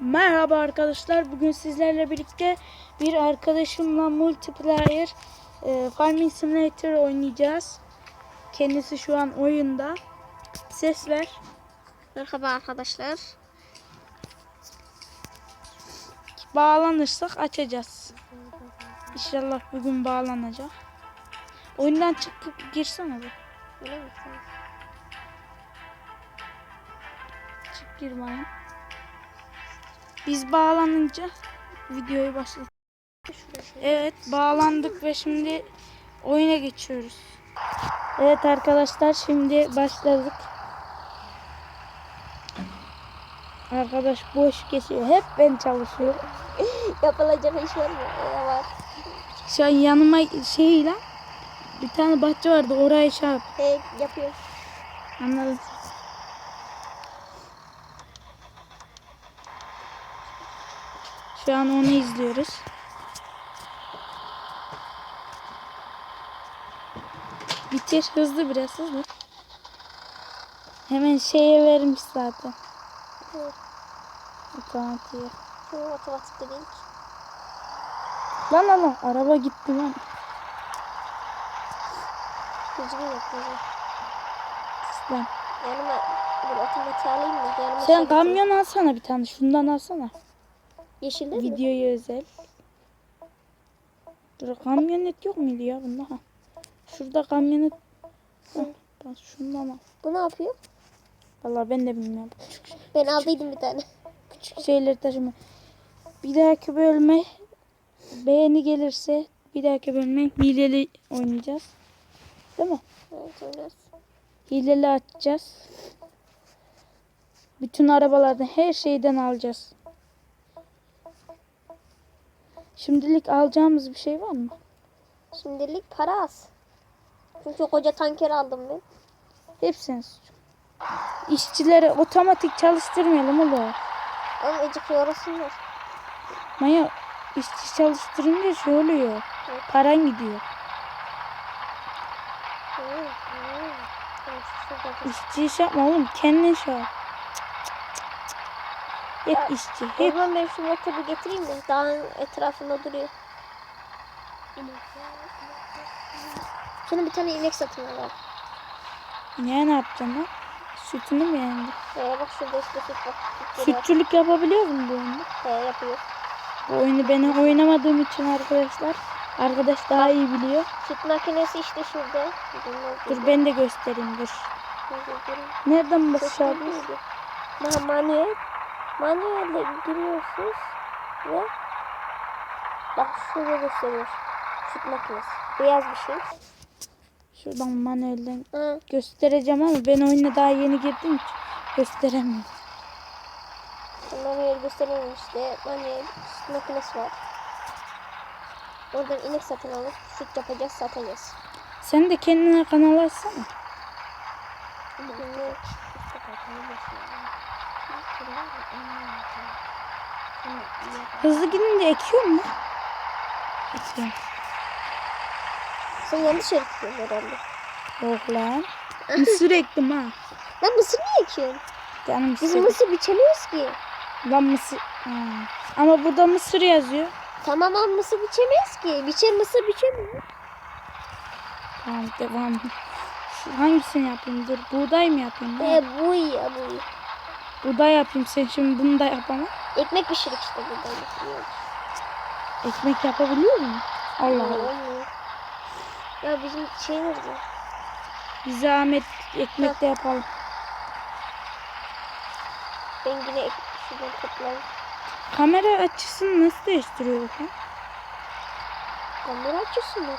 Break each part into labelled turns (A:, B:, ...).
A: Merhaba arkadaşlar. Bugün sizlerle birlikte bir arkadaşımla multiplayer e, Farming Simulator oynayacağız. Kendisi şu an oyunda. Ses ver.
B: Merhaba arkadaşlar.
A: Bağlanırsak açacağız. İnşallah bugün bağlanacak. Oyundan çıkıp girsene bir.
B: Öyle mi?
A: Çık gir bana. Biz bağlanınca videoyu başlat. Evet bağlandık ve şimdi oyuna geçiyoruz. Evet arkadaşlar şimdi başladık. Arkadaş boş geçiyor. Hep ben çalışıyorum.
B: Yapılacak iş var mı? Ee, var.
A: Şu an yanıma şey lan bir tane bahçe vardı orayı şey yap.
B: Hey, yapıyor.
A: Anladın. Şu an onu izliyoruz. Bitir hızlı biraz hızlı. Hemen şeye vermiş zaten.
B: Evet.
A: Otomatiğe.
B: Şu otomatik de değil ki.
A: Lan lan lan araba gitti lan.
B: Düzgün yapıyor.
A: Lan.
B: Yanıma dur otomatik alayım mı? Yanıma
A: Sen
B: şey
A: kamyon alsana bir tane. Şundan alsana.
B: Yeşil değil mi?
A: Videoya özel. Dur kamyonet yok muydu ya bunda? Ha. Şurada kamyonet. Hah, bak şundan al.
B: Bu ne yapıyor?
A: Vallahi ben de bilmiyorum.
B: Ben aldıydım bir tane.
A: Küçük şeyleri taşıma. Bir dahaki bölüme beğeni gelirse bir dahaki bölüme hileli oynayacağız. Değil mi?
B: Evet oynarız.
A: Hileli açacağız. Bütün arabalardan her şeyden alacağız. Şimdilik alacağımız bir şey var mı?
B: Şimdilik para az. Çünkü koca tanker aldım ben.
A: Hepsini suçum. İşçileri otomatik çalıştırmayalım oğlum.
B: Ama ecik yorulsunlar.
A: Maya işçi çalıştırınca şey oluyor. Paran gidiyor. İşçi iş yapma oğlum. Kendin şey yap. Hep işçi. Hep.
B: zaman ben şu motoru getireyim mi? Dağın etrafında duruyor. Şuna bir tane inek satın al.
A: Ne ne yapacaksın lan? Sütünü mü yani?
B: Ee, bak şurada işte süt var. Süt geliyor.
A: Sütçülük yapabiliyor musun bu oyunda?
B: Ee, yapıyor.
A: Bu oyunu ben oynamadığım için arkadaşlar. Arkadaş daha iyi biliyor.
B: Süt makinesi işte şurada.
A: Dur ben de göstereyim dur. Nereden basacağız?
B: Daha manuel. Manuelle giriyorsunuz ve bak şurada gösteriyor. Süt makinesi. Beyaz bir şey.
A: Şuradan manuelden
B: Ha,
A: göstereceğim ama ben oyuna daha yeni girdiğim için gösteremiyorum.
B: manuel gösteriyor işte. Manuel süt makinesi var. Oradan inek satın alıp süt yapacağız satacağız.
A: Sen de kendine kanal açsana.
B: İnek.
A: Hızlı gidince ekiyor mu? Ekiyorum.
B: Sen yanlış yere gidiyorsun herhalde.
A: Yok lan. Mısır ektim ha.
B: Lan mısır niye ekiyorsun?
A: Canım
B: Biz
A: mısır.
B: mısır biçemiyoruz ki.
A: Lan mısır. Ha. Ama burada mısır yazıyor.
B: Tamam ama mısır biçemeyiz ki. Biçer mısır biçemiyor.
A: Tamam devam. Hangisini yapayım? Dur buğday mı yapayım?
B: Ee, bu iyi ya bu iyi.
A: Buğday yapayım. Sen şimdi bunu da yapamam.
B: Ekmek pişirik işte burada.
A: Ekmek yapabiliyor musun? Allah Allah.
B: Ya bizim şey nerede?
A: Bir zahmet ekmek de yapalım.
B: Ben yine ek şuradan toplayayım.
A: Kamera açısını nasıl değiştiriyor bakayım?
B: Kamera açıyorsun mu?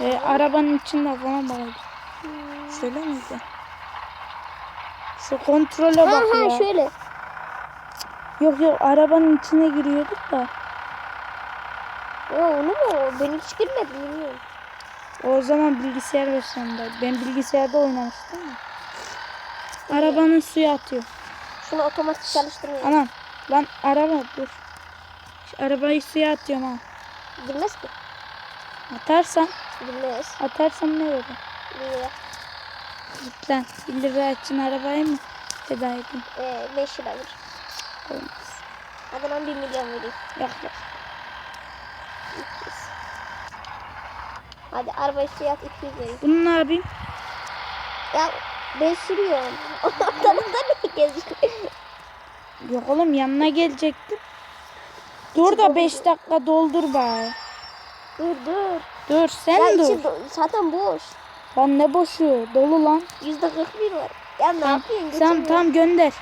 A: Ee, arabanın içinde falan bağlı.
B: Hmm.
A: Şöyle miydi? Şu kontrole bak
B: ha
A: ya.
B: şöyle.
A: Yok yok arabanın içine giriyorduk da.
B: Ya onu mu? Ben hiç girmedim bilmiyorum.
A: O zaman bilgisayar versiyonundaydı. Ben bilgisayarda oynamıştım ya. Arabanın suyu atıyor.
B: Şunu otomatik çalıştırmıyor.
A: Anam lan araba dur. Şu arabayı suya atıyorum ha.
B: Bilmez ki.
A: Atarsan,
B: Bilmez.
A: atarsam ne olur?
B: Niye?
A: Lan. 1 lira için arabayı mı feda edeyim?
B: Ee, 5 lira verir.
A: Olmaz.
B: Hadi lan 1 milyon vereyim.
A: Yok yok.
B: 200. Hadi araba üstü yat 200 vereyim.
A: Bunu ne yapayım?
B: Ya ben sürüyorum. Ortalıkta ne geziyor?
A: Yok oğlum yanına gelecektim. Dur da 5 dakika doldur bari.
B: dur dur.
A: Dur sen
B: ya
A: dur.
B: içi zaten boş.
A: Lan ne boşu dolu lan.
B: Yüzde 41 var. Ya ne
A: Tamam,
B: yapıyorsun?
A: sen tam gönder.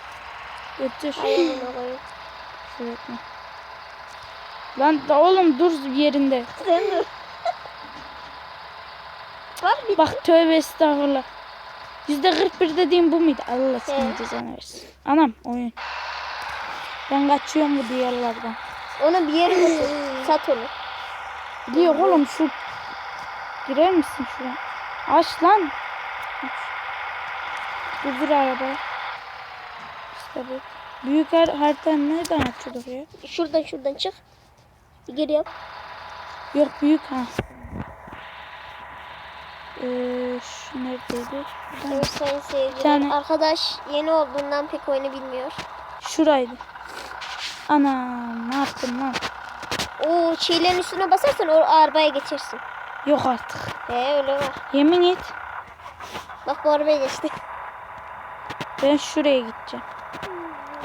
A: Götür.
B: Ay amına koyayım.
A: Şey. Lan da oğlum dur yerinde.
B: Sen dur. Bak
A: Bak tövbe estağfurullah. Yüzde 41 dediğim bu muydu? Allah
B: He.
A: cezanı versin. Anam oyun. Ben kaçıyorum bu diyarlardan.
B: onu bir yere. Sat onu.
A: Biliyor oğlum şu girer misin şuraya? Aç lan. Durdur arabaya. İşte bu. Büyük har harita nereden açılır ya?
B: Şuradan şuradan çık. Bir geri yap.
A: Yok büyük ha. Ee, şu neredeydi?
B: Evet sayın seyirciler.
A: tane-
B: Arkadaş yeni olduğundan pek oyunu bilmiyor.
A: Şuraydı. Ana ne yaptım lan?
B: O şeylerin üstüne basarsan o arabaya geçersin.
A: Yok artık.
B: He öyle var.
A: Yemin et.
B: Bak bu arabaya geçti.
A: Ben şuraya gideceğim.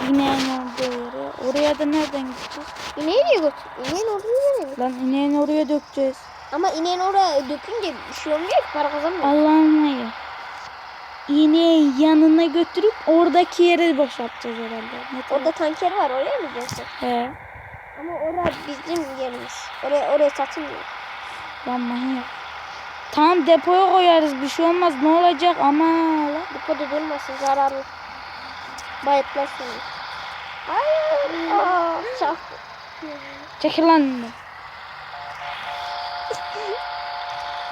A: İneğin olduğu yere. Oraya da nereden gideceğiz?
B: İneği niye götür? İneğin olduğunu nereye?
A: Lan ineğin oraya dökeceğiz.
B: Ama ineğin oraya dökünce bir şey olmuyor ki para kazanmıyor.
A: Allah'ım ya. İneği yanına götürüp oradaki yere boşaltacağız herhalde. Ne
B: Orada tanker var oraya mı gidiyorsun?
A: He.
B: Ama orada bizim yerimiz. Oraya oraya satılmıyor.
A: Lan manyak. Tamam depoya koyarız bir şey olmaz ne olacak ama.
B: Depoda durmasın zararlı. Bayatlar seni. Hayır. Aa, çarptı.
A: Çekil lan.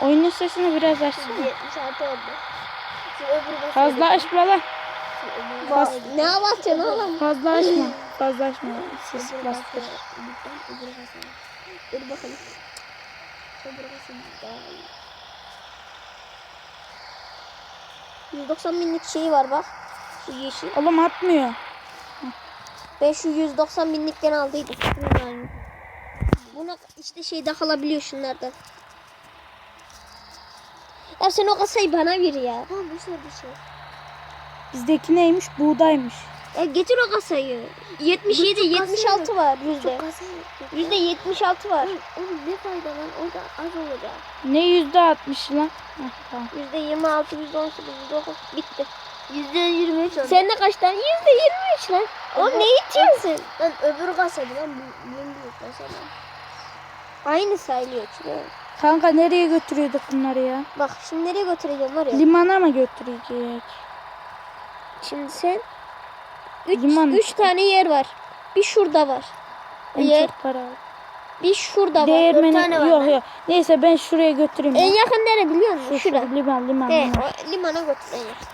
A: Oyunun sesini biraz açsana.
B: 76 oldu. Şu öbür basıyor.
A: Fazla açma lan.
B: Bak, Ne avatıyorsun oğlum?
A: Fazla açma. Fazla açma. Ses bastır.
B: Dur bakalım. Öbür. 190 binlik şey var bak. Şu yeşil.
A: Oğlum atmıyor.
B: Ben şu 190 binlikten aldıydım. Buna işte şey de alabiliyor şunlardan. Ya sen o kasayı bana ver ya. Ha bu şey bir şey.
A: Bizdeki neymiş? Buğdaymış.
B: Ya getir o kasayı. 77, 76 var yüzde. Yüzde 76 var. Oğlum ne fayda lan? Orada az olacak.
A: Ne yüzde altmış lan? Heh, tamam.
B: Yüzde 26, yüzde 18, yüzde 9 bitti.
C: Yüzde yirmi üç oldu.
B: Sen ne kaç tane? Yüzde 23 lan. Oğlum ne içiyorsun?
C: Lan öbür kasaydı lan bu bu büyük mesela.
B: Aynı sayılıyor çünkü.
A: Kanka nereye götürüyorduk bunları ya?
B: Bak şimdi nereye götüreceğim var ya.
A: Limana mı götürecek?
B: Şimdi sen 3
A: Liman.
B: üç tane yer var. Bir şurada var.
A: En
B: Yer.
A: çok para.
B: Bir şurada var.
A: Değirmeni
C: tane var
A: yok yok. Neyse ben şuraya götüreyim.
B: En
A: ya.
B: yakın nere biliyor musun?
A: Şu, şu,
B: Şura.
A: liman liman.
B: He,
A: liman.
B: o limana götür en yakın.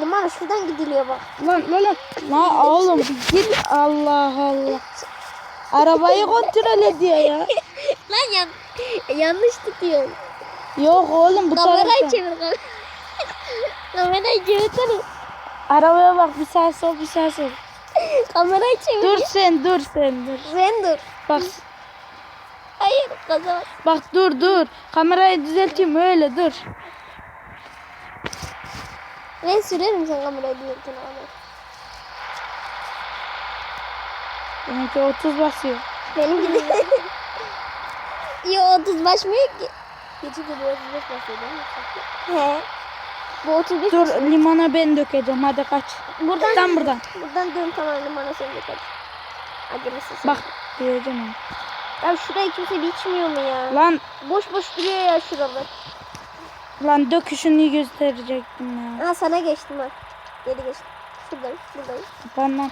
B: Limana şuradan gidiliyor bak.
A: Lan lan lan. La oğlum git Allah Allah. Arabayı kontrol ediyor ya.
B: Lan yan yanlış tutuyor.
A: Yok oğlum bu
B: Kamerayı
A: taraftan.
B: çevir kamerayı. kamerayı çevirsene.
A: Arabaya bak bir sağ sol bir sağ sol.
B: Kamerayı çevir.
A: Dur sen dur sen dur.
B: Sen dur.
A: Bak
B: Hayır kaza.
A: bak dur dur. Kamerayı düzelteyim öyle dur.
B: Ben sürerim sen kamerayı dinlerken abi.
A: Benimki 30 basıyor.
B: Benim gibi. Yo 30 başmıyor ki.
C: Geçi de bu otuz beş basıyor değil mi?
B: He. Bu 35
A: Dur limana ben dökeceğim hadi kaç.
B: Buradan
A: Tam buradan.
B: Buradan dön tamam limana sen git hadi. Acelesin sen.
A: Bak diyeceğim onu.
B: Ya şurayı kimse biçmiyor mu ya?
A: Lan
B: Boş boş duruyor ya şuralar.
A: lan döküşünü gösterecektim ya.
B: Ha sana geçtim ha. Geri geçtim. Şuradayım, buradayım.
A: Lan.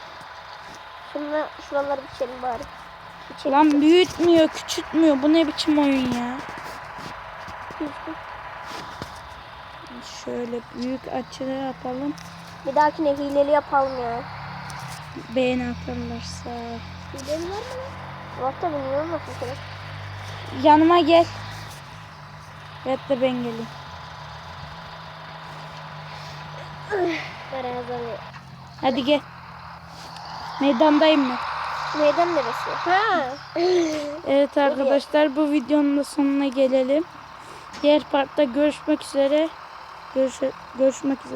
B: Şunla, şuraları biçelim bari. Biçelim.
A: Lan büyütmüyor, küçültmüyor. Bu ne biçim oyun ya? Şöyle büyük açıda yapalım.
B: Bir dahakine hileli yapalım ya.
A: Beğeni atarlarsa.
B: Hileli var mı? Var tabii niye olmasın kere.
A: Yanıma gel. Evet de ben geleyim.
B: Barazanı.
A: Hadi gel. Meydandayım ben.
B: Meydan neresi? Ha.
A: Evet arkadaşlar bu videonun da sonuna gelelim. Diğer partta görüşmek üzere. Görüş görüşmek üzere.